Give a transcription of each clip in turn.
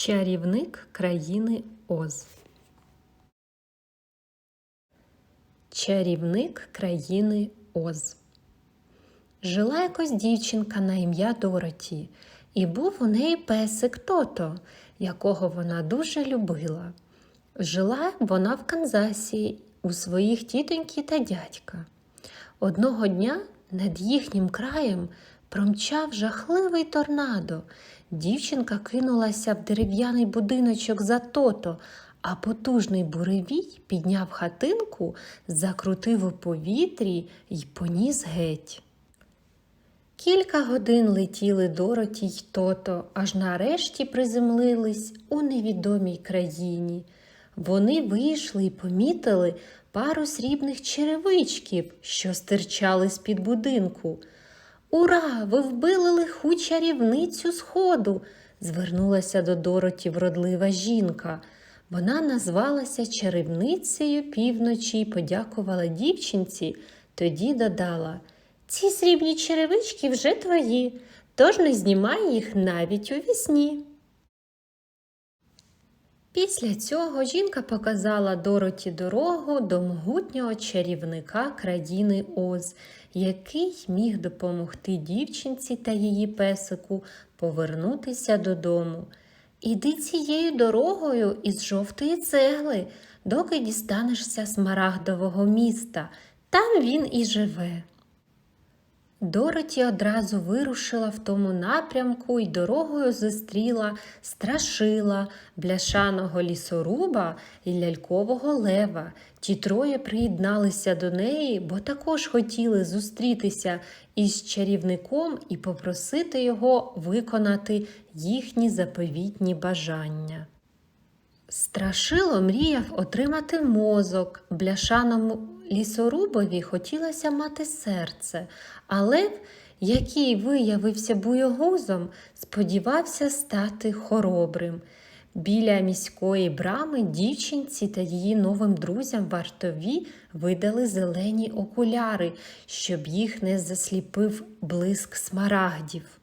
Чарівник країни Оз. Чарівник країни Оз. Жила якось дівчинка на ім'я Дороті, і був у неї песик Тото, якого вона дуже любила. Жила вона в Канзасі у своїх тітоньки та дядька. Одного дня над їхнім краєм промчав жахливий торнадо. Дівчинка кинулася в дерев'яний будиночок за тото, а потужний буревій підняв хатинку, закрутив у повітрі й поніс геть. Кілька годин летіли Дороті й тото, аж нарешті приземлились у невідомій країні. Вони вийшли і помітили пару срібних черевичків, що стирчали з-під будинку. Ура! Ви вбили лиху чарівницю сходу! звернулася до Дороті вродлива жінка. Вона назвалася чарівницею півночі і подякувала дівчинці, тоді додала Ці срібні черевички вже твої, тож не знімай їх навіть у вісні. Після цього жінка показала Дороті дорогу до могутнього чарівника країни Оз, який міг допомогти дівчинці та її песику повернутися додому. Іди цією дорогою із жовтої цегли, доки дістанешся смарагдового міста. Там він і живе. Дороті одразу вирушила в тому напрямку і дорогою зустріла страшила, бляшаного лісоруба і лялькового лева. Ті троє приєдналися до неї, бо також хотіли зустрітися із чарівником і попросити його виконати їхні заповітні бажання. Страшило мріяв отримати мозок, бляшаному лісорубові хотілося мати серце, а лев, який виявився буйогузом, сподівався стати хоробрим. Біля міської брами дівчинці та її новим друзям вартові видали зелені окуляри, щоб їх не засліпив блиск смарагдів.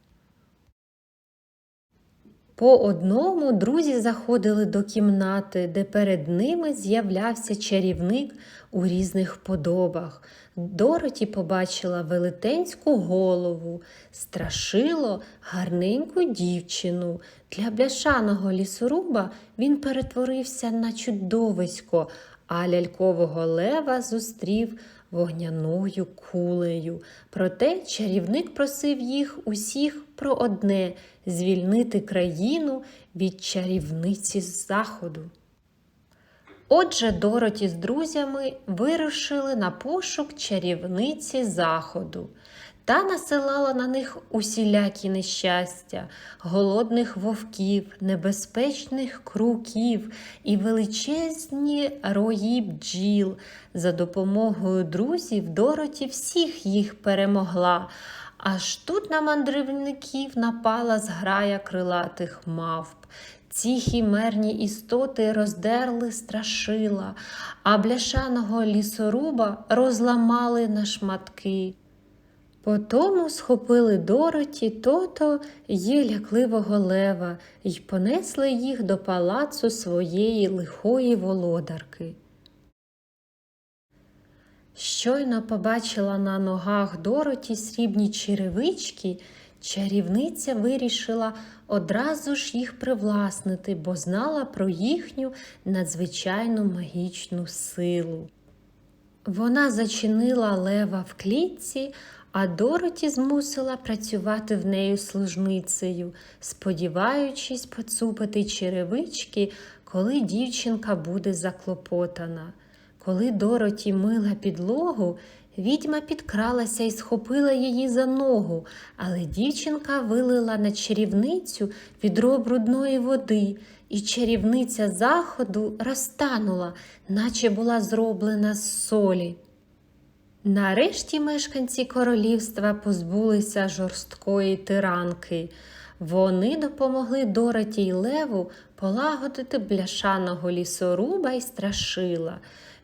По одному друзі заходили до кімнати, де перед ними з'являвся чарівник у різних подобах. Дороті побачила велетенську голову, страшило гарненьку дівчину. Для бляшаного лісоруба він перетворився на чудовисько, а лялькового лева зустрів вогняною кулею. Проте чарівник просив їх усіх про одне звільнити країну від чарівниці з заходу. Отже, Дороті з друзями вирушили на пошук чарівниці заходу та насилала на них усілякі нещастя, голодних вовків, небезпечних круків і величезні рої бджіл. За допомогою друзів Дороті всіх їх перемогла. Аж тут на мандрівників напала зграя крилатих мавп. Ці хімерні істоти роздерли страшила, а бляшаного лісоруба розламали на шматки. Потому схопили Дороті тото й лякливого лева й понесли їх до палацу своєї лихої володарки. Щойно побачила на ногах Дороті срібні черевички, чарівниця вирішила одразу ж їх привласнити, бо знала про їхню надзвичайну магічну силу. Вона зачинила лева в клітці, а Дороті змусила працювати в нею служницею, сподіваючись поцупити черевички, коли дівчинка буде заклопотана. Коли Дороті мила підлогу, відьма підкралася і схопила її за ногу, але дівчинка вилила на чарівницю відро брудної води, і чарівниця заходу розтанула, наче була зроблена з солі. Нарешті мешканці королівства позбулися жорсткої тиранки. Вони допомогли Дороті й Леву полагодити бляшаного лісоруба й страшила.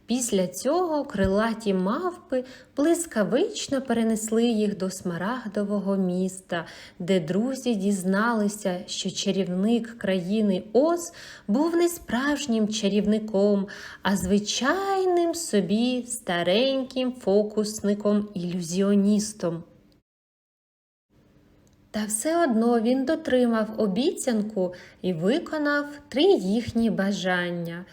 Після цього крилаті мавпи блискавично перенесли їх до смарагдового міста, де друзі дізналися, що чарівник країни Оз був не справжнім чарівником, а звичайним собі стареньким фокусником-ілюзіоністом. Та все одно він дотримав обіцянку і виконав три їхні бажання.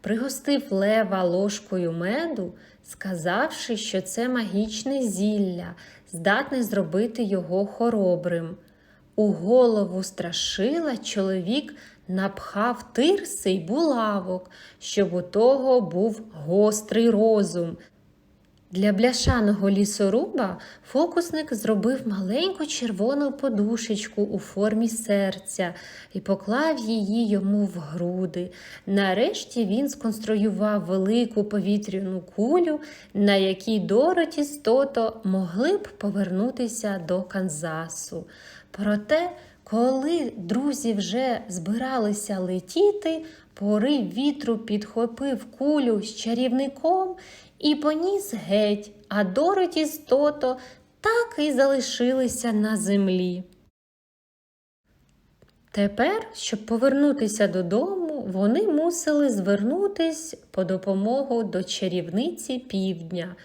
Пригостив лева ложкою меду, сказавши, що це магічне зілля, здатне зробити його хоробрим. У голову страшила чоловік напхав тирси й булавок, щоб у того був гострий розум. Для бляшаного лісоруба фокусник зробив маленьку червону подушечку у формі серця і поклав її йому в груди. Нарешті він сконструював велику повітряну кулю, на якій Дороті з Тото могли б повернутися до Канзасу. Проте, коли друзі вже збиралися летіти, порив вітру підхопив кулю з чарівником і поніс геть, а Дороті з Тото так і залишилися на землі. Тепер, щоб повернутися додому, вони мусили звернутись по допомогу до чарівниці півдня.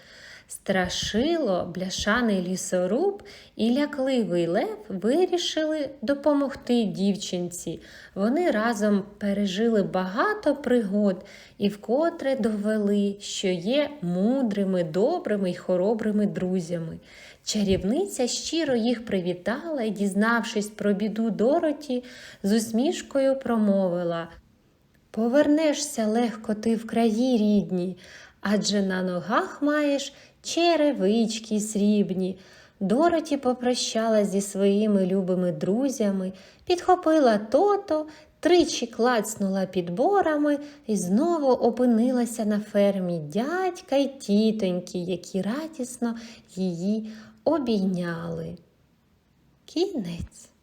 Страшило, бляшаний лісоруб і лякливий лев вирішили допомогти дівчинці. Вони разом пережили багато пригод і вкотре довели, що є мудрими, добрими й хоробрими друзями. Чарівниця щиро їх привітала і, дізнавшись про біду Дороті, з усмішкою промовила Повернешся легко ти в краї рідні, адже на ногах маєш черевички срібні. Дороті попрощалась зі своїми любими друзями, підхопила тото, тричі клацнула підборами і знову опинилася на фермі дядька й тітоньки, які радісно її обійняли. Кінець.